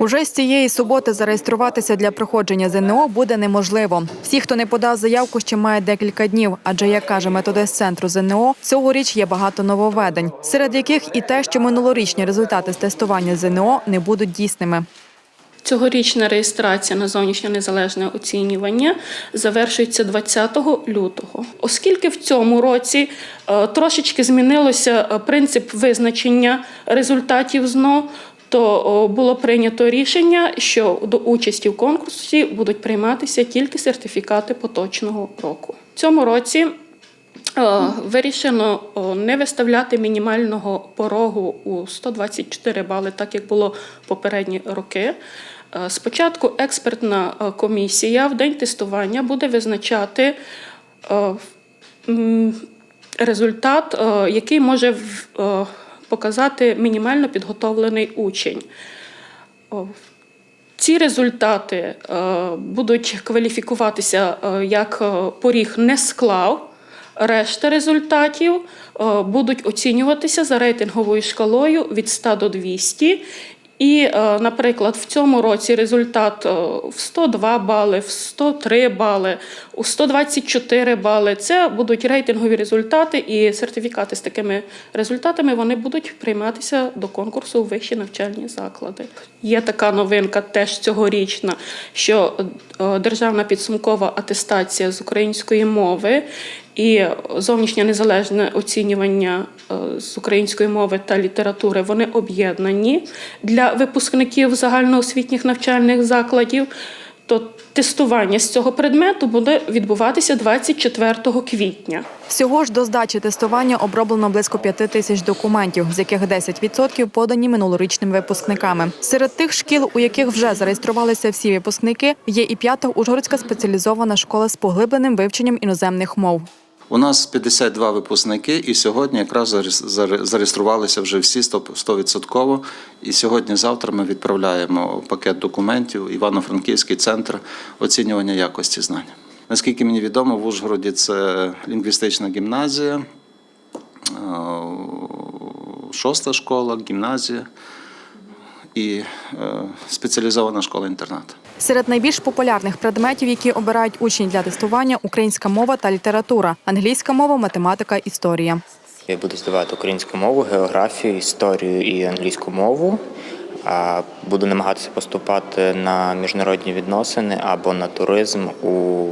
Уже з цієї суботи зареєструватися для проходження ЗНО буде неможливо. Всі, хто не подав заявку, ще мають декілька днів. Адже, як каже методист центру ЗНО, цьогоріч є багато нововведень, серед яких і те, що минулорічні результати з тестування ЗНО не будуть дійсними. Цьогорічна реєстрація на зовнішнє незалежне оцінювання завершується 20 лютого. Оскільки в цьому році е, трошечки змінилося е, принцип визначення результатів ЗНО, то було прийнято рішення, що до участі в конкурсі будуть прийматися тільки сертифікати поточного року. В цьому році Е, Вирішено не виставляти мінімального порогу у 124 бали, так як було попередні роки. Е, Спочатку експертна е, комісія в день тестування буде визначати результат, який може показати мінімально підготовлений учень. Ці результати е, будуть кваліфікуватися е, як е, поріг не склав. Решта результатів будуть оцінюватися за рейтинговою шкалою від 100 до 200. І, е, наприклад, в цьому році результат е, в 102 бали, в 103 бали, у 124 бали. Це будуть рейтингові результати, і сертифікати з такими результатами вони будуть прийматися до конкурсу у вищі навчальні заклади. Є така новинка, теж цьогорічна, що е, державна підсумкова атестація з української мови і зовнішнє незалежне оцінювання е, з української мови та літератури вони об'єднані для випускників загальноосвітніх навчальних закладів. То тестування з цього предмету буде відбуватися 24 квітня. Всього ж до здачі тестування оброблено близько п'яти тисяч документів, з яких 10% подані минулорічними випускниками. Серед тих шкіл, у яких вже зареєструвалися всі випускники, є і п'ята Ужгородська спеціалізована школа з поглибленим вивченням іноземних мов. У нас 52 випускники, і сьогодні якраз зареєструвалися вже всі 100%. 100%. І сьогодні-завтра ми відправляємо пакет документів Івано-Франківський центр оцінювання якості знань. Наскільки мені відомо, в Ужгороді це лінгвістична гімназія, шоста школа, гімназія і е, спеціалізована школа-інтернат. Серед найбільш популярних предметів, які обирають учні для тестування, українська мова та література, англійська мова, математика, історія. Я буду здавати українську мову, географію, історію і англійську мову. Буду намагатися поступати на міжнародні відносини або на туризм у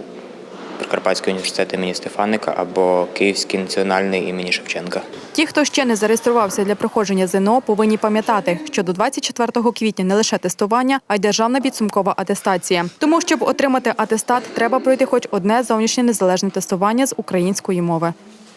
Прикарпатський університет імені Стефаника або Київський національний імені Шевченка. Ті, хто ще не зареєструвався для проходження ЗНО, повинні пам'ятати, що до 24 квітня не лише тестування, а й державна підсумкова атестація. Тому, щоб отримати атестат, треба пройти хоч одне зовнішнє незалежне тестування з української мови.